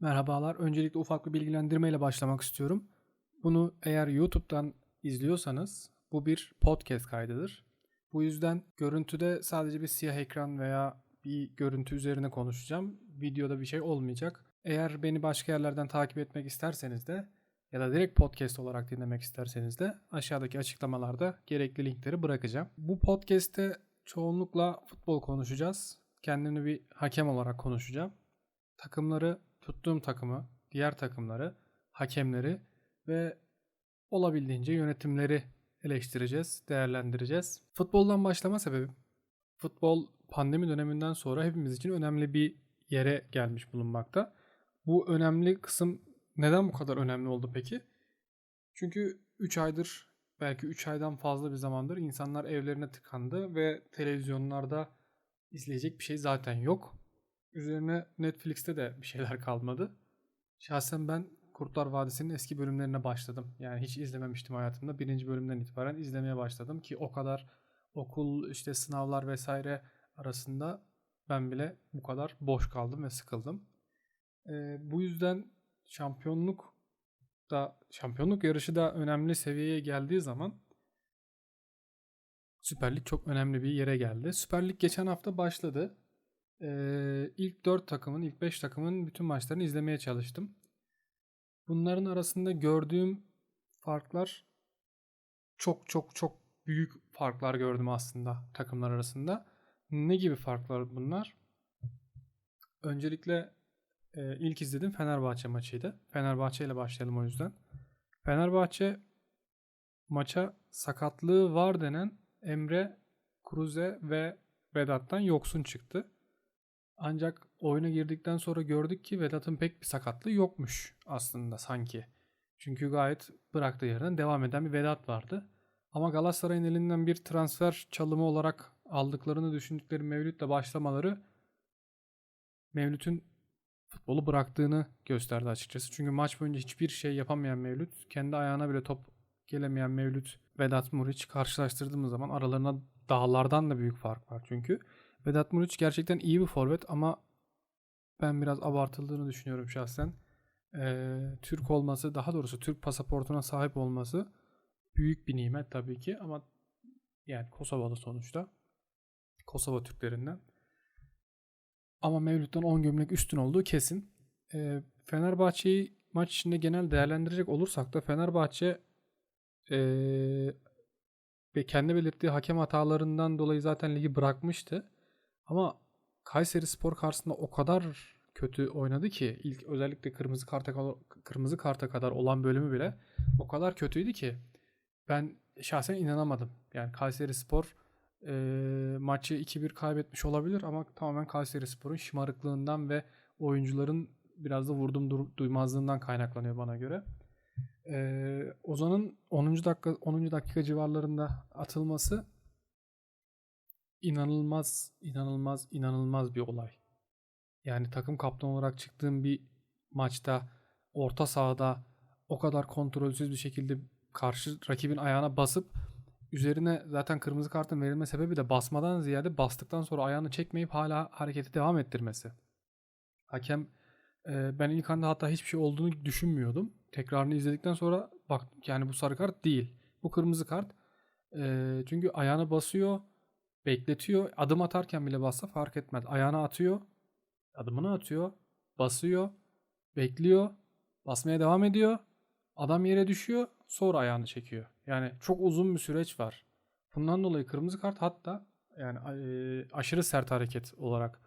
Merhabalar. Öncelikle ufak bir bilgilendirmeyle başlamak istiyorum. Bunu eğer YouTube'dan izliyorsanız bu bir podcast kaydıdır. Bu yüzden görüntüde sadece bir siyah ekran veya bir görüntü üzerine konuşacağım. Videoda bir şey olmayacak. Eğer beni başka yerlerden takip etmek isterseniz de ya da direkt podcast olarak dinlemek isterseniz de aşağıdaki açıklamalarda gerekli linkleri bırakacağım. Bu podcast'te çoğunlukla futbol konuşacağız. Kendimi bir hakem olarak konuşacağım. Takımları, tuttuğum takımı, diğer takımları, hakemleri ve olabildiğince yönetimleri eleştireceğiz, değerlendireceğiz. Futboldan başlama sebebim, futbol pandemi döneminden sonra hepimiz için önemli bir yere gelmiş bulunmakta. Bu önemli kısım neden bu kadar önemli oldu peki? Çünkü 3 aydır belki 3 aydan fazla bir zamandır insanlar evlerine tıkandı ve televizyonlarda izleyecek bir şey zaten yok. Üzerine Netflix'te de bir şeyler kalmadı. Şahsen ben Kurtlar Vadisi'nin eski bölümlerine başladım. Yani hiç izlememiştim hayatımda. Birinci bölümden itibaren izlemeye başladım ki o kadar okul işte sınavlar vesaire arasında ben bile bu kadar boş kaldım ve sıkıldım. Ee, bu yüzden şampiyonluk da şampiyonluk yarışı da önemli seviyeye geldiği zaman Süper Lig çok önemli bir yere geldi. Süper Lig geçen hafta başladı. Ee, ilk 4 takımın, ilk 5 takımın bütün maçlarını izlemeye çalıştım. Bunların arasında gördüğüm farklar çok çok çok büyük farklar gördüm aslında takımlar arasında. Ne gibi farklar bunlar? Öncelikle e, ilk izlediğim Fenerbahçe maçıydı. Fenerbahçe ile başlayalım o yüzden. Fenerbahçe maça sakatlığı var denen Emre, Kruze ve Vedat'tan yoksun çıktı. Ancak oyuna girdikten sonra gördük ki Vedat'ın pek bir sakatlığı yokmuş aslında sanki. Çünkü gayet bıraktığı yerden devam eden bir Vedat vardı. Ama Galatasaray'ın elinden bir transfer çalımı olarak aldıklarını düşündükleri Mevlüt'le başlamaları Mevlüt'ün futbolu bıraktığını gösterdi açıkçası. Çünkü maç boyunca hiçbir şey yapamayan Mevlüt, kendi ayağına bile top gelemeyen Mevlüt, Vedat Muriç karşılaştırdığımız zaman aralarına dağlardan da büyük fark var çünkü. Vedat Muriç gerçekten iyi bir forvet ama ben biraz abartıldığını düşünüyorum şahsen. Ee, Türk olması, daha doğrusu Türk pasaportuna sahip olması büyük bir nimet tabii ki ama yani Kosovalı sonuçta. Kosova Türklerinden. Ama Mevlüt'ten 10 gömlek üstün olduğu kesin. Ee, Fenerbahçe'yi maç içinde genel değerlendirecek olursak da Fenerbahçe ee, ve kendi belirttiği hakem hatalarından dolayı zaten ligi bırakmıştı. Ama Kayseri Spor karşısında o kadar kötü oynadı ki ilk özellikle kırmızı karta kırmızı karta kadar olan bölümü bile o kadar kötüydü ki ben şahsen inanamadım. Yani Kayseri Spor e, maçı 2-1 kaybetmiş olabilir ama tamamen Kayseri Spor'un şımarıklığından ve oyuncuların biraz da vurdum duymazlığından kaynaklanıyor bana göre. Ee, Ozan'ın 10. dakika 10. dakika civarlarında atılması inanılmaz, inanılmaz, inanılmaz bir olay. Yani takım kaptanı olarak çıktığım bir maçta orta sahada o kadar kontrolsüz bir şekilde karşı rakibin ayağına basıp üzerine zaten kırmızı kartın verilme sebebi de basmadan ziyade bastıktan sonra ayağını çekmeyip hala hareketi devam ettirmesi. Hakem e, ben ilk anda hatta hiçbir şey olduğunu düşünmüyordum. Tekrarını izledikten sonra bak yani bu sarı kart değil. Bu kırmızı kart. E, çünkü ayağına basıyor bekletiyor. Adım atarken bile bassa fark etmez. Ayağına atıyor. Adımını atıyor. Basıyor. Bekliyor. Basmaya devam ediyor. Adam yere düşüyor. Sonra ayağını çekiyor. Yani çok uzun bir süreç var. Bundan dolayı kırmızı kart hatta yani e, aşırı sert hareket olarak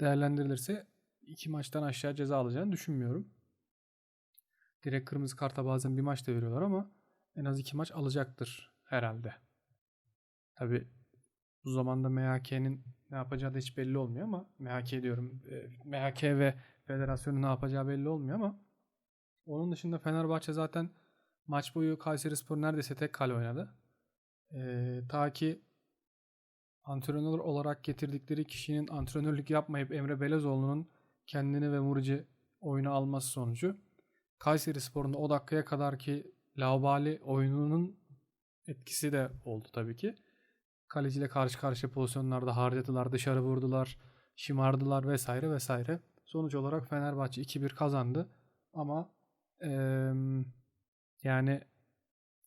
değerlendirilirse iki maçtan aşağı ceza alacağını düşünmüyorum. Direkt kırmızı karta bazen bir maç veriyorlar ama en az iki maç alacaktır herhalde. Tabi bu zamanda MHK'nin ne yapacağı da hiç belli olmuyor ama MHK diyorum. E, MHK ve federasyonun ne yapacağı belli olmuyor ama onun dışında Fenerbahçe zaten maç boyu Kayseri Spor neredeyse tek kale oynadı. Ee, ta ki antrenör olarak getirdikleri kişinin antrenörlük yapmayıp Emre Belezoğlu'nun kendini ve Murici oyunu alması sonucu Kayseri Spor'un o dakikaya kadar ki laubali oyununun etkisi de oldu tabii ki kaleciyle karşı karşıya pozisyonlarda harcadılar, dışarı vurdular, şımardılar vesaire vesaire. Sonuç olarak Fenerbahçe 2-1 kazandı. Ama eee, yani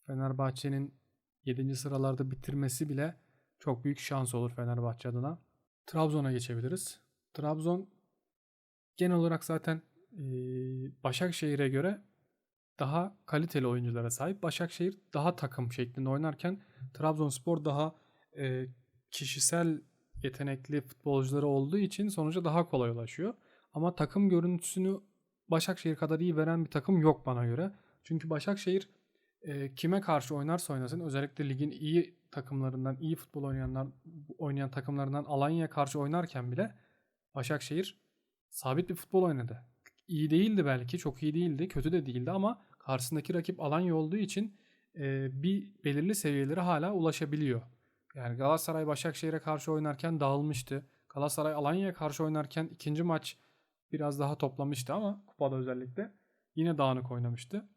Fenerbahçe'nin 7. sıralarda bitirmesi bile çok büyük şans olur Fenerbahçe adına. Trabzon'a geçebiliriz. Trabzon genel olarak zaten Başakşehir'e göre daha kaliteli oyunculara sahip. Başakşehir daha takım şeklinde oynarken Trabzonspor daha eee, kişisel yetenekli futbolcuları olduğu için sonuca daha kolay ulaşıyor. Ama takım görüntüsünü Başakşehir kadar iyi veren bir takım yok bana göre. Çünkü Başakşehir e, kime karşı oynarsa oynasın özellikle ligin iyi takımlarından, iyi futbol oynayanlar oynayan takımlarından Alanya'ya karşı oynarken bile Başakşehir sabit bir futbol oynadı. İyi değildi belki, çok iyi değildi, kötü de değildi ama karşısındaki rakip Alanya olduğu için e, bir belirli seviyelere hala ulaşabiliyor. Yani Galatasaray Başakşehir'e karşı oynarken dağılmıştı. Galatasaray Alanya'ya karşı oynarken ikinci maç biraz daha toplamıştı ama kupada özellikle yine dağınık oynamıştı.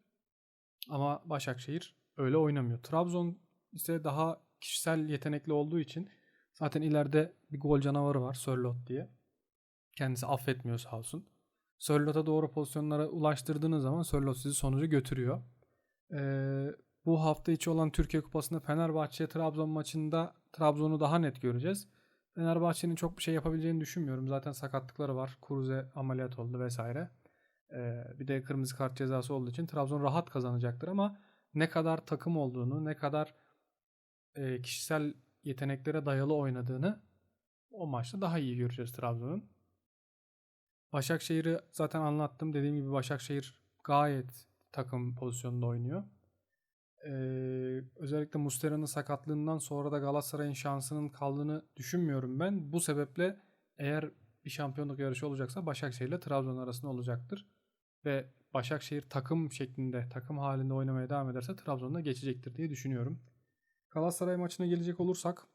Ama Başakşehir öyle oynamıyor. Trabzon ise daha kişisel yetenekli olduğu için zaten ileride bir gol canavarı var Sörlot diye. Kendisi affetmiyor sağ olsun. Sörlot'a doğru pozisyonlara ulaştırdığınız zaman Sörlot sizi sonucu götürüyor. Ee, bu hafta içi olan Türkiye Kupası'nda Fenerbahçe Trabzon maçında Trabzon'u daha net göreceğiz. Fenerbahçe'nin çok bir şey yapabileceğini düşünmüyorum. Zaten sakatlıkları var. Kuruze ameliyat oldu vesaire. Ee, bir de kırmızı kart cezası olduğu için Trabzon rahat kazanacaktır ama ne kadar takım olduğunu, ne kadar e, kişisel yeteneklere dayalı oynadığını o maçta daha iyi göreceğiz Trabzon'un. Başakşehir'i zaten anlattım. Dediğim gibi Başakşehir gayet takım pozisyonunda oynuyor. Ee, özellikle Mustera'nın sakatlığından sonra da Galatasaray'ın şansının kaldığını düşünmüyorum ben. Bu sebeple eğer bir şampiyonluk yarışı olacaksa Başakşehir ile Trabzon arasında olacaktır. Ve Başakşehir takım şeklinde, takım halinde oynamaya devam ederse Trabzon'da geçecektir diye düşünüyorum. Galatasaray maçına gelecek olursak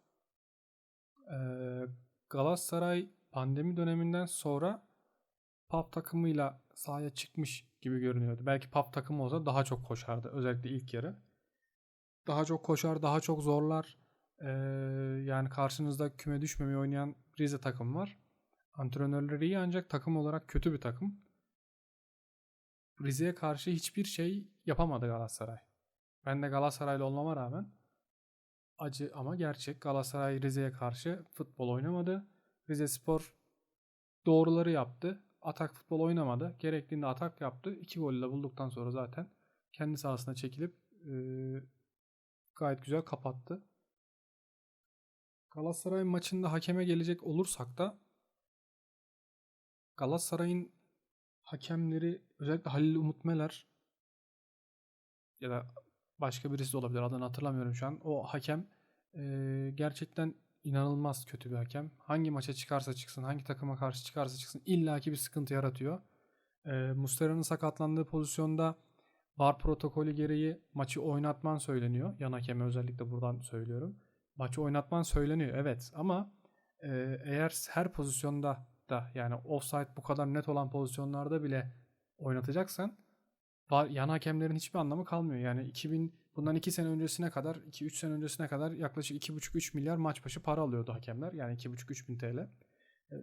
Galatasaray pandemi döneminden sonra PAF takımıyla sahaya çıkmış gibi görünüyordu. Belki PAF takımı olsa daha çok koşardı. Özellikle ilk yarı. Daha çok koşar, daha çok zorlar. Ee, yani karşınızda küme düşmemeyi oynayan Rize takım var. Antrenörleri iyi ancak takım olarak kötü bir takım. Rize'ye karşı hiçbir şey yapamadı Galatasaray. Ben de Galatasaraylı olmama rağmen acı ama gerçek Galatasaray Rize'ye karşı futbol oynamadı. Rize Spor doğruları yaptı. Atak futbol oynamadı. Gerektiğinde atak yaptı. İki golle bulduktan sonra zaten kendi sahasına çekilip gayet güzel kapattı. Galatasaray maçında hakeme gelecek olursak da Galatasaray'ın hakemleri özellikle Halil Umut Meler ya da başka birisi de olabilir adını hatırlamıyorum şu an. O hakem e, gerçekten inanılmaz kötü bir hakem. Hangi maça çıkarsa çıksın, hangi takıma karşı çıkarsa çıksın illaki bir sıkıntı yaratıyor. E, Mustera'nın sakatlandığı pozisyonda VAR protokolü gereği maçı oynatman söyleniyor. Yan hakeme özellikle buradan söylüyorum. Maçı oynatman söyleniyor evet ama e, eğer her pozisyonda da yani offside bu kadar net olan pozisyonlarda bile oynatacaksan var, yan hakemlerin hiçbir anlamı kalmıyor. Yani 2000 bundan 2 sene öncesine kadar 2-3 sene öncesine kadar yaklaşık 2,5-3 milyar maç başı para alıyordu hakemler. Yani 2,5-3 bin TL. E,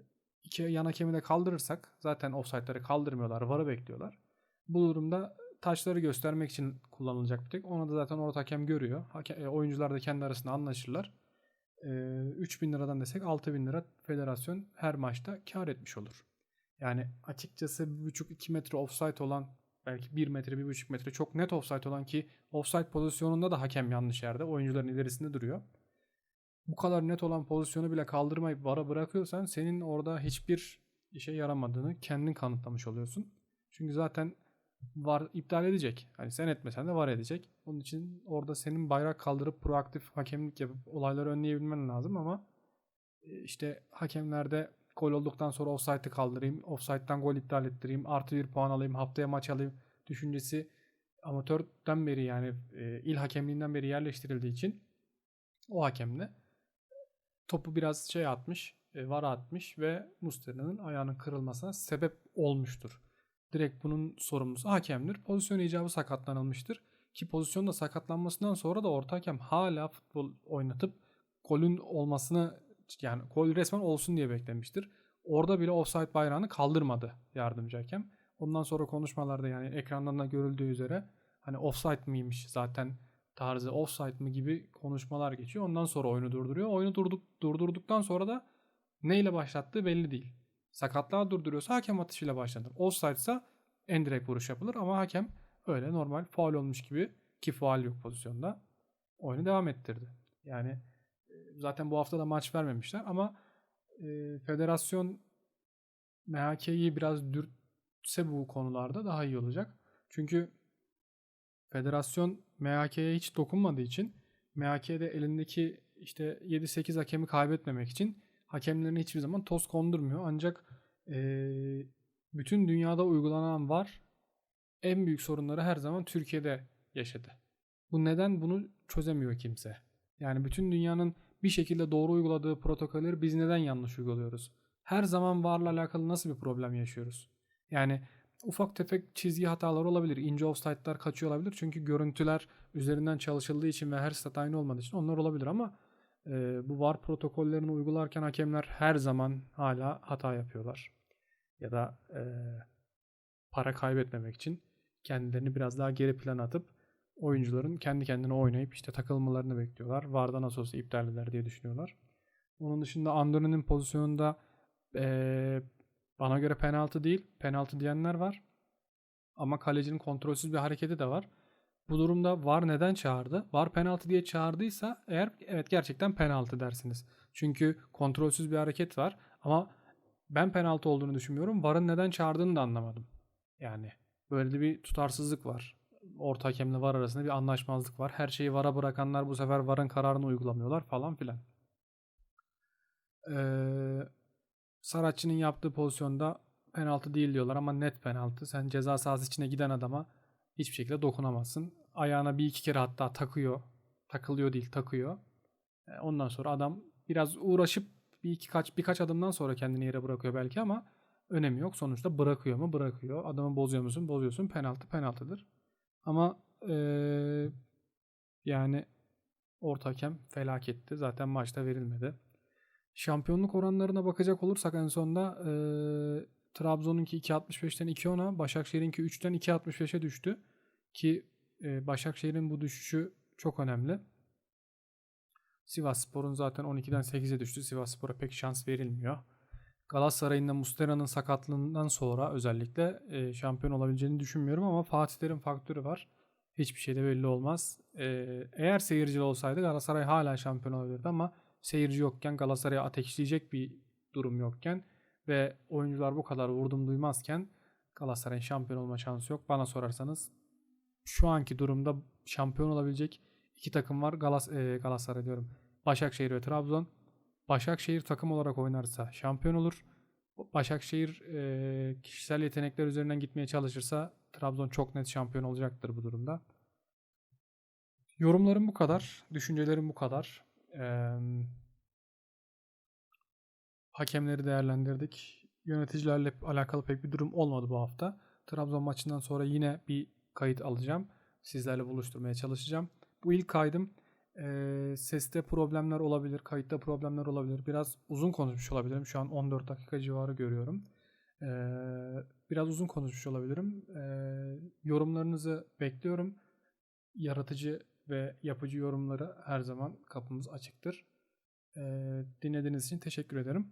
iki yan hakemi de kaldırırsak zaten offside'ları kaldırmıyorlar. VAR'ı bekliyorlar. Bu durumda taşları göstermek için kullanılacak bir tek. Onu da zaten orada hakem görüyor. Hakem, e, oyuncular da kendi arasında anlaşırlar. E, 3000 liradan desek 6000 lira federasyon her maçta kar etmiş olur. Yani açıkçası 1,5-2 metre offside olan belki 1 metre 1,5 metre çok net offside olan ki offside pozisyonunda da hakem yanlış yerde oyuncuların ilerisinde duruyor. Bu kadar net olan pozisyonu bile kaldırmayıp vara bırakıyorsan senin orada hiçbir işe yaramadığını kendin kanıtlamış oluyorsun. Çünkü zaten var iptal edecek. Hani sen etmesen de var edecek. Onun için orada senin bayrak kaldırıp proaktif hakemlik yapıp olayları önleyebilmen lazım ama e, işte hakemlerde gol olduktan sonra offside'ı kaldırayım, offside'dan gol iptal ettireyim, artı bir puan alayım, haftaya maç alayım düşüncesi amatörden beri yani e, il hakemliğinden beri yerleştirildiği için o hakemle topu biraz şey atmış, e, var atmış ve Muslera'nın ayağının kırılmasına sebep olmuştur. Direkt bunun sorumlusu hakemdir. Pozisyon icabı sakatlanılmıştır. Ki pozisyonda sakatlanmasından sonra da orta hakem hala futbol oynatıp golün olmasını yani gol resmen olsun diye beklemiştir. Orada bile offside bayrağını kaldırmadı yardımcı hakem. Ondan sonra konuşmalarda yani ekrandan da görüldüğü üzere hani offside miymiş zaten tarzı offside mı gibi konuşmalar geçiyor. Ondan sonra oyunu durduruyor. Oyunu durduk, durdurduktan sonra da neyle başlattığı belli değil. Sakatlığa durduruyorsa hakem atışıyla başlatır. Offside ise en direkt vuruş yapılır ama hakem öyle normal faul olmuş gibi ki faul yok pozisyonda oyunu devam ettirdi. Yani e, zaten bu hafta da maç vermemişler ama e, federasyon MHK'yi biraz dürtse bu konularda daha iyi olacak. Çünkü federasyon MHK'ye hiç dokunmadığı için MHK'de elindeki işte 7-8 hakemi kaybetmemek için hakemlerine hiçbir zaman toz kondurmuyor. Ancak e, bütün dünyada uygulanan var en büyük sorunları her zaman Türkiye'de yaşadı. Bu neden bunu çözemiyor kimse. Yani bütün dünyanın bir şekilde doğru uyguladığı protokolleri biz neden yanlış uyguluyoruz? Her zaman varla alakalı nasıl bir problem yaşıyoruz? Yani ufak tefek çizgi hatalar olabilir. ince offside'lar kaçıyor olabilir. Çünkü görüntüler üzerinden çalışıldığı için ve her stat aynı olmadığı için onlar olabilir ama e, bu VAR protokollerini uygularken hakemler her zaman hala hata yapıyorlar. Ya da e, para kaybetmemek için kendilerini biraz daha geri plan atıp oyuncuların kendi kendine oynayıp işte takılmalarını bekliyorlar. Varda nasıl olsa iptal eder diye düşünüyorlar. Onun dışında Andoni'nin pozisyonunda ee, bana göre penaltı değil. Penaltı diyenler var. Ama kalecinin kontrolsüz bir hareketi de var. Bu durumda VAR neden çağırdı? VAR penaltı diye çağırdıysa eğer evet gerçekten penaltı dersiniz. Çünkü kontrolsüz bir hareket var ama ben penaltı olduğunu düşünmüyorum. VAR'ın neden çağırdığını da anlamadım. Yani böyle bir tutarsızlık var orta hakemle var arasında bir anlaşmazlık var. Her şeyi vara bırakanlar bu sefer varın kararını uygulamıyorlar falan filan. Ee, Saratçı'nın yaptığı pozisyonda penaltı değil diyorlar ama net penaltı. Sen ceza sahası içine giden adama hiçbir şekilde dokunamazsın. Ayağına bir iki kere hatta takıyor. Takılıyor değil takıyor. Ee, ondan sonra adam biraz uğraşıp bir iki kaç birkaç adımdan sonra kendini yere bırakıyor belki ama önemi yok. Sonuçta bırakıyor mu? Bırakıyor. Adamı bozuyor musun? Bozuyorsun. Penaltı penaltıdır. Ama ee, yani orta hakem felaketti. Zaten maçta verilmedi. Şampiyonluk oranlarına bakacak olursak en sonunda e, Trabzon'unki 2.65'ten 2.10'a, Başakşehir'inki 3'ten 2.65'e düştü. Ki e, Başakşehir'in bu düşüşü çok önemli. Sivas Spor'un zaten 12'den 8'e düştü. Sivas Spor'a pek şans verilmiyor. Galatasaray'ın da Mustera'nın sakatlığından sonra özellikle e, şampiyon olabileceğini düşünmüyorum ama Fatih Terim faktörü var. Hiçbir şey de belli olmaz. E, eğer seyirci olsaydı Galatasaray hala şampiyon olabilirdi ama seyirci yokken Galatasaray'a ateşleyecek bir durum yokken ve oyuncular bu kadar vurdum duymazken Galatasaray'ın şampiyon olma şansı yok. Bana sorarsanız şu anki durumda şampiyon olabilecek iki takım var. Galas e, Galatasaray diyorum. Başakşehir ve Trabzon. Başakşehir takım olarak oynarsa şampiyon olur. Başakşehir e, kişisel yetenekler üzerinden gitmeye çalışırsa Trabzon çok net şampiyon olacaktır bu durumda. Yorumlarım bu kadar. Düşüncelerim bu kadar. Ee, hakemleri değerlendirdik. Yöneticilerle alakalı pek bir durum olmadı bu hafta. Trabzon maçından sonra yine bir kayıt alacağım. Sizlerle buluşturmaya çalışacağım. Bu ilk kaydım. E, seste problemler olabilir, kayıtta problemler olabilir. Biraz uzun konuşmuş olabilirim. Şu an 14 dakika civarı görüyorum. E, biraz uzun konuşmuş olabilirim. E, yorumlarınızı bekliyorum. Yaratıcı ve yapıcı yorumları her zaman kapımız açıktır. E, dinlediğiniz için teşekkür ederim.